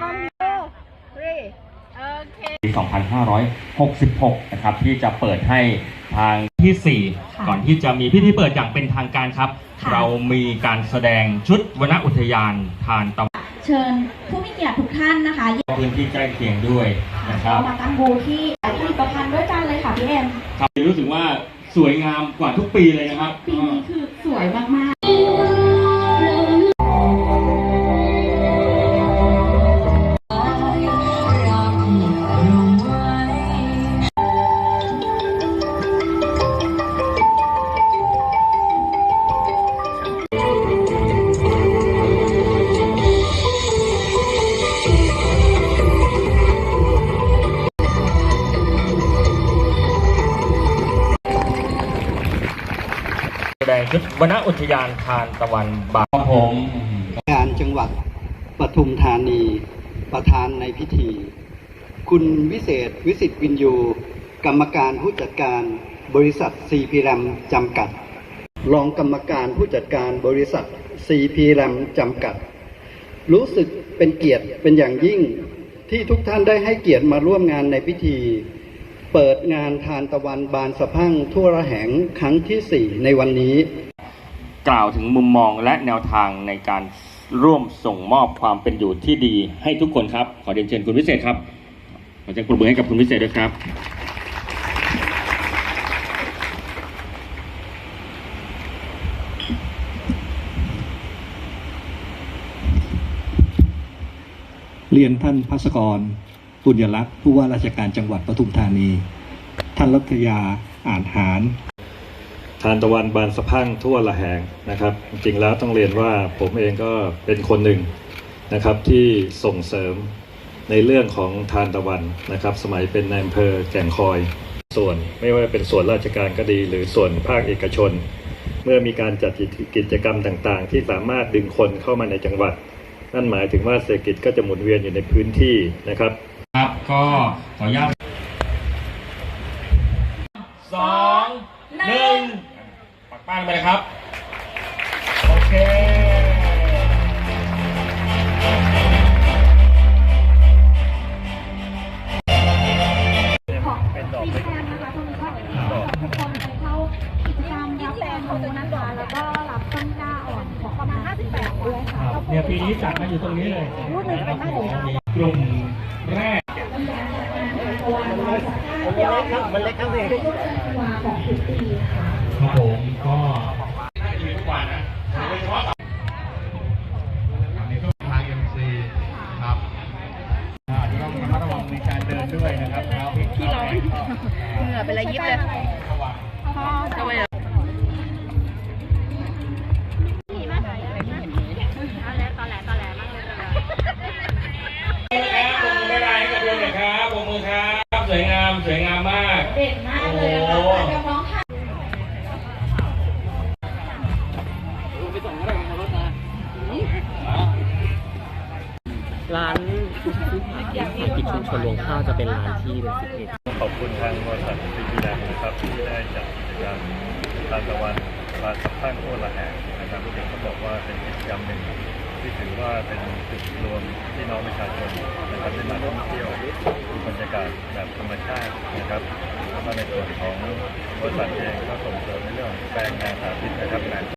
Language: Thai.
ดี๋ยวนะกล้องดูรีโอเคปี 2566 นะครับ ที่จะเปิดให้ทางที่ค่ะ4ก่อนที่จะมีพิธีเปิดอย่างเป็นทางการครับค่ะเรามีการแสดงชุดวนอุทยานทานตะวันเชิญผู้มีเกียรติทุกท่านนะคะพื้นที่ใกล้เคียงด้วยนะครับเรามาตั้งบูธที่ผลิตภัณฑ์ด้วยกันเลยค่ะพี่เอ็มครับรู้สึกว่าสวยงามกว่าทุกปีเลยนะครับ ปีนี้คือสวยมาก ชุดวนอุทยานทานตะวันบานครับผมการจังหวัดปทุมธานี ประธานในพิธี คุณวิเศษวิสิตวินยู กรรมการผู้จัดการบริษัทซีพีแรมจำกัด รองกรรมการผู้จัดการบริษัทซีพีแรมจำกัด รู้สึกเป็นเกียรติเป็นอย่างยิ่งที่ทุกท่านได้ให้เกียรติมาร่วมงานในพิธี เปิดงานทานตะวันบานสะพั่งทั่วระแหงครั้งที่ 4 ในวันนี้ กล่าวถึงมุมมองและแนวทางในการร่วมส่งมอบความเป็นอยู่ที่ดีให้ทุกคนครับ ขอเรียนเชิญคุณวิเศษครับ ขอเชิญปรบมือให้กับคุณวิเศษด้วยครับ เรียนท่านพัสกร ปุญญลักษณ์ผู้ว่าราชการจังหวัดปทุมธานี ท่านรัตยาอ่านหารทานตะวันบานสะพรั่งทั่วละแหงนะครับ จริงแล้วต้องเรียนว่าผมเองก็เป็นคนหนึ่งนะครับที่ส่งเสริมในเรื่องของทานตะวันนะครับ สมัยเป็นนายอำเภอแก่งคอย ส่วนไม่ว่าเป็นส่วนราชการก็ดี หรือส่วนภาคเอกชน เมื่อมีการจัดกิจกรรมต่างๆ ที่สามารถดึงคนเข้ามาในจังหวัด นั่นหมายถึงว่าเศรษฐกิจก็จะหมุนเวียนอยู่ในพื้นที่นะครับครับก็ขออนุญาตสองหนึ่งปักป้านไปเลยครับ เนี่ยปีนี้จัดมาอยู่ตรงนี้เลยกลุ่มแรกมันเล็กครับเองครับผมก็ ร้านกิจชุมชนรวงข้าวจะเป็นร้านที่เป็นสิบเอ็ดขอบคุณทางบริษัทซีพีแลนด์นะครับที่ได้จัดกิจกรรมทานตะวันบานสักข้างโคตรละแหงนะครับที่เขาบอกว่าเป็นกิจกรรมหนึ่งที่ถือว่าเป็นจุดรวมพี่น้องประชาชนนะครับได้มาท่องเที่ยวบรรยากาศแบบธรรมชาตินะครับแล้วก็ในส่วนของบริษัทเองก็ส่งเสริมในเรื่องของแปลงงานสาธิตนะครับ